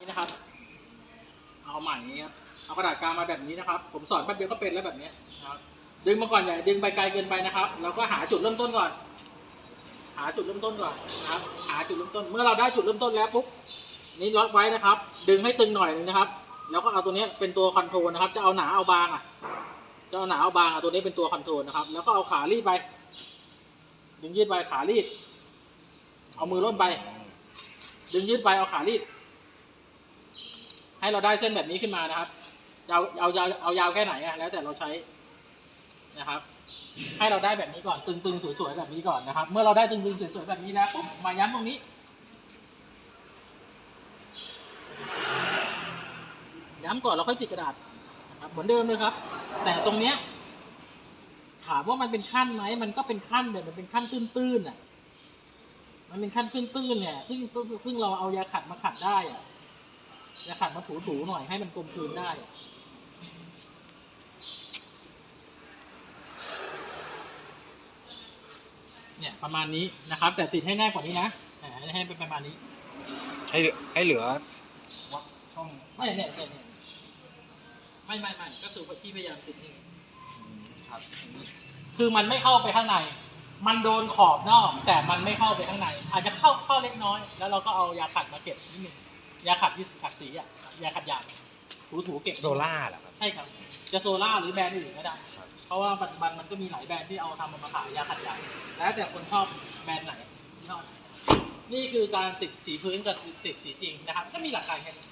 นี่นะครับ เอาใหม่นี้ครับ เอากระดาษกาวมาแบบนี้นะครับ ผมสอนแป๊บเดียวก็เป็นแล้วแบบนี้นะครับ ดึงมาก่อนอย่าดึงไปไกลเกินไปนะครับแล้วก็หาจุดเริ่มต้นก่อน หาจุดเริ่มต้นก่อนนะครับ หาจุดเริ่มต้น เมื่อเราได้จุดเริ่มต้นแล้วปุ๊บ นี่ล็อกไว้นะครับ ดึงให้ตึงหน่อยหนึงนะครับ แล้วก็เอาตัวนี้เป็นตัวคอนโทรลนะครับ จะเอาหนาเอาบางอะ จะเอาหนาเอาบางอะตัวนี้เป็นตัวคอนโทรลนะครับ แล้วก็เอาขารีดไป ดึงยืดไปขารีด เอามือร่นไป ดึงยืดไปเอาขารีด ให้เราได้เส้นแบบนี้ขึ้นมานะครับยาวเอายาวเอายาวแค่ไหนอะแล้วแต่เราใช้นะครับ ให้เราได้แบบนี้ก่อนตึงๆสวยๆแบบนี้ก่อนนะครับ เมื่อเราได้ตึงๆสวยๆแบบนี้แล้วปุ๊บมาย้ำตรงนี้ย้ำก่อนเราค่อยติดกระดาษนะครับเหมือนเดิมเลยครับ แต่ตรงเนี้ยถามว่ามันเป็นขั้นไหมมันก็เป็นขั้นแบบมันเป็นขั้นตื้นๆอะมันเป็นขั้นตื้นๆเนี่ยซึ่งซึ่งซึ่งเราเอายาขัดมาขัดได้อะ ยาขัดมาถูๆหน่อยให้มันกลมกลืนได้อะเนี่ยประมาณนี้นะครับ แต่ติดให้แน่นกว่านี้นะอ่าให้เป็นประมาณนี้ให้เหลือให้เหลือวัดช่องไม่เนี่ยเนี่ยเนี่ยไม่ไม่ไม่ก็คือที่พยายามติดนี่ครับคือมันไม่เข้าไปข้างใน มันโดนขอบนอก แต่มันไม่เข้าไปข้างใน อาจจะเข้าเข้าเล็กน้อย แล้วเราก็เอายาขัดมาเก็บนิดนึง ยาขัดที่ขัดสีอะยาขัดหยาบถูถูๆเก็บโซล่าเหรอครับ ใช่ครับ จะโซล่าหรือแบรนด์อื่นก็ได้ ครับ เพราะว่าปัจจุบันมันก็มีหลายแบรนด์ที่เอาทำมาขายยาขัดหยาบแล้วแต่คนชอบแบรนด์ไหนชอบนี่คือการติดสีพื้นกับติดสีจริงนะครับ ก็มีหลักการแค่นี้